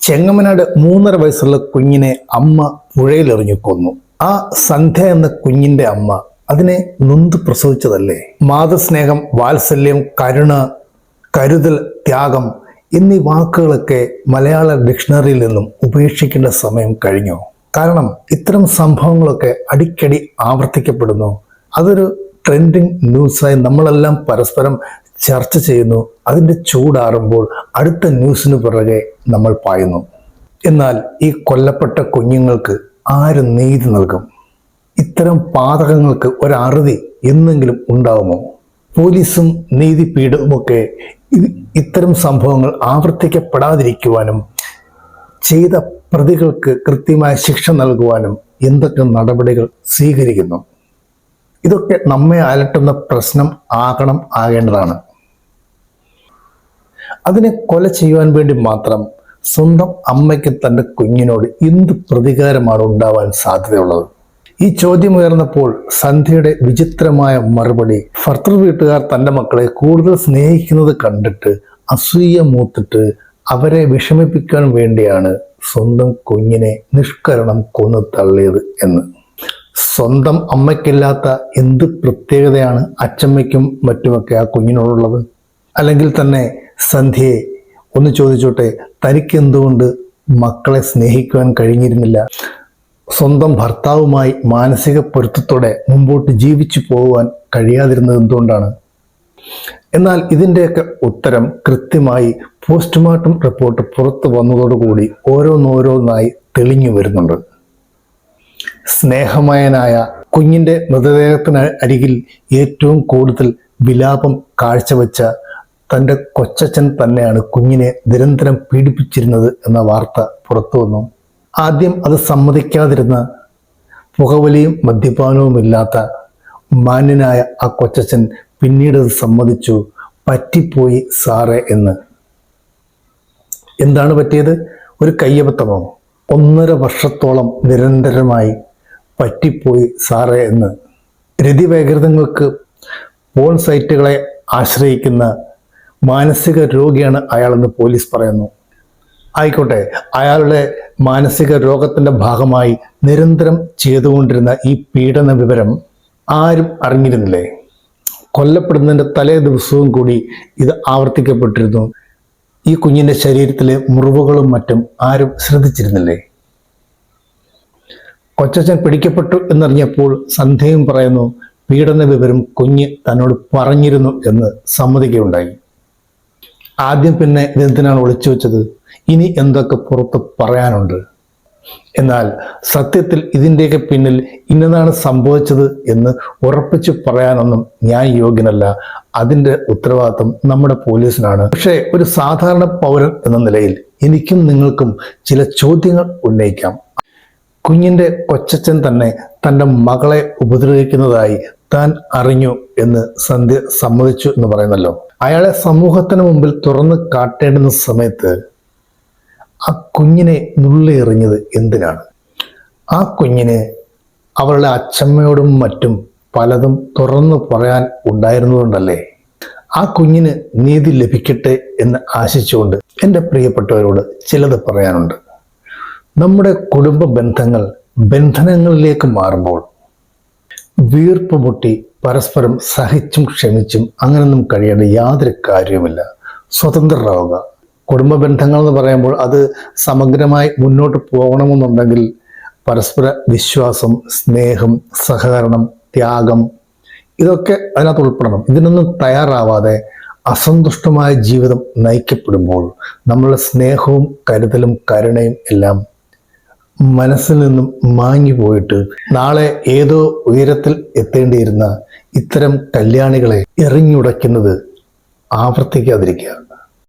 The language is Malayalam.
ചെങ്ങമനാട് മൂന്നര വയസ്സുള്ള കുഞ്ഞിനെ അമ്മ പുഴയിലെറിഞ്ഞു കൊന്നു. ആ സന്ധ്യ എന്ന കുഞ്ഞിന്റെ അമ്മ അതിനെ നൊന്ത് പ്രസവിച്ചതല്ലേ? മാതൃസ്നേഹം വാത്സല്യം കരുണ കരുതൽ ത്യാഗം എന്നീ വാക്കുകളൊക്കെ മലയാള ഡിക്ഷണറിയിൽ നിന്നും ഉപേക്ഷിക്കേണ്ട സമയം കഴിഞ്ഞു. കാരണം ഇത്തരം സംഭവങ്ങളൊക്കെ അടിക്കടി ആവർത്തിക്കപ്പെടുന്നു. അതൊരു ട്രെൻഡിങ് ന്യൂസായി നമ്മളെല്ലാം പരസ്പരം ചർച്ച ചെയ്യുന്നു. അതിന്റെ ചൂടാറുമ്പോൾ അടുത്ത ന്യൂസിന് പിറകെ നമ്മൾ പായുന്നു. എന്നാൽ ഈ കൊല്ലപ്പെട്ട കുഞ്ഞുങ്ങൾക്ക് ആര് നീതി നൽകും? ഇത്തരം പാതകങ്ങൾക്ക് ഒരറുതി എന്നെങ്കിലും ഉണ്ടാകുമോ പോലീസും നീതിപീഠവുമൊക്കെ ഇത്- ഇത്തരം സംഭവങ്ങൾ ആവർത്തിക്കപ്പെടാതിരിക്കുവാനും ചെയ്ത പ്രതികൾക്ക് കൃത്യമായ ശിക്ഷ നൽകുവാനും എന്തൊക്കെ നടപടികൾ സ്വീകരിക്കുന്നു? ഇതൊക്കെ നമ്മെ അലട്ടുന്ന പ്രശ്നം ആകണം ആകേണ്ടതാണ്. അതിനെ കൊല ചെയ്യുവാൻ വേണ്ടി മാത്രം സ്വന്തം അമ്മയ്ക്ക് തന്റെ കുഞ്ഞിനോട് എന്ത് പ്രതികാരമാണ് ഉണ്ടാവാൻ സാധ്യതയുള്ളത്? ഈ ചോദ്യം ഉയർന്നപ്പോൾ സന്ധ്യയുടെ വിചിത്രമായ മറുപടി ഭർത്തൃ വീട്ടുകാർ തന്റെ മക്കളെ കൂടുതൽ സ്നേഹിക്കുന്നത് കണ്ടിട്ട് അസൂയ മൂത്തിട്ട് അവരെ വിഷമിപ്പിക്കാൻ വേണ്ടിയാണ് സ്വന്തം കുഞ്ഞിനെ നിഷ്കരണം കൊന്നു തള്ളിയത് എന്ന്. സ്വന്തം അമ്മയ്ക്കില്ലാത്ത എന്ത് പ്രത്യേകതയാണ് അച്ചമ്മയ്ക്കും മറ്റുമൊക്കെ ആ കുഞ്ഞിനോടുള്ളത്? അല്ലെങ്കിൽ തന്നെ സന്ധ്യയെ ഒന്ന് ചോദിച്ചോട്ടെ തനിക്ക് എന്തുകൊണ്ട് മക്കളെ സ്നേഹിക്കുവാൻ കഴിഞ്ഞിരുന്നില്ല? സ്വന്തം ഭർത്താവുമായി മാനസിക പൊരുത്തത്തോടെ മുമ്പോട്ട് ജീവിച്ചു പോകുവാൻ കഴിയാതിരുന്നത് എന്തുകൊണ്ടാണ്? എന്നാൽ ഇതിന്റെയൊക്കെ ഉത്തരം കൃത്യമായി പോസ്റ്റ്മോർട്ടം റിപ്പോർട്ട് പുറത്തു വന്നതോടുകൂടി ഓരോന്നോരോന്നായി തെളിഞ്ഞു വരുന്നുണ്ട്. സ്നേഹമയനായ കുഞ്ഞിന്റെ മൃതദേഹത്തിന് അരികിൽ ഏറ്റവും കൂടുതൽ വിലാപം കാഴ്ചവെച്ച തന്റെ കൊച്ചച്ഛൻ തന്നെയാണ് കുഞ്ഞിനെ നിരന്തരം പീഡിപ്പിച്ചിരുന്നത് എന്ന വാർത്ത പുറത്തു വന്നു. ആദ്യം അത് സമ്മതിക്കാതിരുന്ന പുകവലിയും മദ്യപാനവും ഇല്ലാത്ത മാന്യനായ ആ കൊച്ചച്ഛൻ പിന്നീട് അത് സമ്മതിച്ചു. പറ്റിപ്പോയി സാറേ എന്ന്. എന്താണ് പറ്റിയത്? ഒരു കയ്യബദ്ധമോ? ഒന്നര വർഷത്തോളം നിരന്തരമായി പറ്റിപ്പോയി സാറേ എന്ന്. രതിവേകൃതങ്ങൾക്ക് പോൺ സൈറ്റുകളെ ആശ്രയിക്കുന്ന മാനസിക രോഗിയാണ് അയാളെന്ന് പോലീസ് പറയുന്നു. ആയിക്കോട്ടെ അയാളുടെ മാനസിക രോഗത്തിന്റെ ഭാഗമായി നിരന്തരം ചെയ്തുകൊണ്ടിരുന്ന ഈ പീഡന വിവരം ആരും അറിഞ്ഞിരുന്നില്ലേ? കൊല്ലപ്പെടുന്നതിന്റെ തലേ ദിവസവും കൂടി ഇത് ആവർത്തിക്കപ്പെട്ടിരുന്നു. ഈ കുഞ്ഞിന്റെ ശരീരത്തിലെ മുറിവുകളും മറ്റും ആരും ശ്രദ്ധിച്ചിരുന്നില്ലേ? കൊച്ചച്ഛൻ പിടിക്കപ്പെട്ടു എന്നറിഞ്ഞപ്പോൾ സന്ധ്യയും പറയുന്നു പീഡന വിവരം കുഞ്ഞ് തന്നോട് പറഞ്ഞിരുന്നു എന്ന് സമ്മതിക്കുകയുണ്ടായി. ആദ്യം പിന്നെ ഇതെന്തിനാണ് ഒളിച്ചു വെച്ചത്? ഇനി എന്തൊക്കെ പുറത്ത് പറയാനുണ്ട്? എന്നാൽ സത്യത്തിൽ ഇതിന്റെയൊക്കെ പിന്നിൽ ഇന്നതാണ് സംഭവിച്ചത് എന്ന് ഉറപ്പിച്ചു പറയാനൊന്നും ഞാൻ യോഗ്യനല്ല. അതിന്റെ ഉത്തരവാദിത്വം നമ്മുടെ പോലീസിനാണ്. പക്ഷേ ഒരു സാധാരണ പൗരൻ എന്ന നിലയിൽ എനിക്കും നിങ്ങൾക്കും ചില ചോദ്യങ്ങൾ ഉന്നയിക്കാം. കുഞ്ഞിന്റെ കൊച്ചച്ഛൻ തന്നെ തന്റെ മകളെ ഉപദ്രവിക്കുന്നതായി താൻ അറിഞ്ഞു എന്ന് സന്ധ്യ സമ്മതിച്ചു എന്ന് പറയുന്നല്ലോ. അയാളെ സമൂഹത്തിന് മുമ്പിൽ തുറന്ന് കാട്ടേണ്ടുന്ന സമയത്ത് ആ കുഞ്ഞിനെ നുള്ളിയെറിഞ്ഞത് എന്തിനാണ്? ആ കുഞ്ഞിന് അവളുടെ അച്ഛമ്മയോടും മറ്റും പലതും തുറന്നു പറയാൻ ഉണ്ടായിരുന്നതുകൊണ്ടല്ലേ? ആ കുഞ്ഞിന് നീതി ലഭിക്കട്ടെ എന്ന് ആശിച്ചുകൊണ്ട് എന്റെ പ്രിയപ്പെട്ടവരോട് ചിലത് പറയാനുണ്ട്. നമ്മുടെ കുടുംബ ബന്ധങ്ങൾ ബന്ധനങ്ങളിലേക്ക് മാറുമ്പോൾ വീർപ്പ് മുട്ടി പരസ്പരം സഹിച്ചും ക്ഷമിച്ചും അങ്ങനൊന്നും കഴിയേണ്ട യാതൊരു കാര്യവുമില്ല. സ്വതന്ത്രരാവുക. കുടുംബ ബന്ധങ്ങൾ എന്ന് പറയുമ്പോൾ അത് സമഗ്രമായി മുന്നോട്ട് പോകണമെന്നുണ്ടെങ്കിൽ പരസ്പര വിശ്വാസം സ്നേഹം സഹകരണം ത്യാഗം ഇതൊക്കെ അതിനകത്ത് ഉൾപ്പെടണം. ഇതിനൊന്നും തയ്യാറാവാതെ അസന്തുഷ്ടമായ ജീവിതം നയിക്കപ്പെടുമ്പോൾ നമ്മളുടെ സ്നേഹവും കരുതലും കരുണയും എല്ലാം മനസ്സിൽ നിന്നും മാഞ്ഞു പോയിട്ട് നാളെ ഏതോ ഉയരത്തിൽ എത്തേണ്ടിയിരുന്ന ഇത്തരം കല്യാണികളെ എറിഞ്ഞുടയ്ക്കുന്നത് ആവർത്തിക്കാതിരിക്കുക.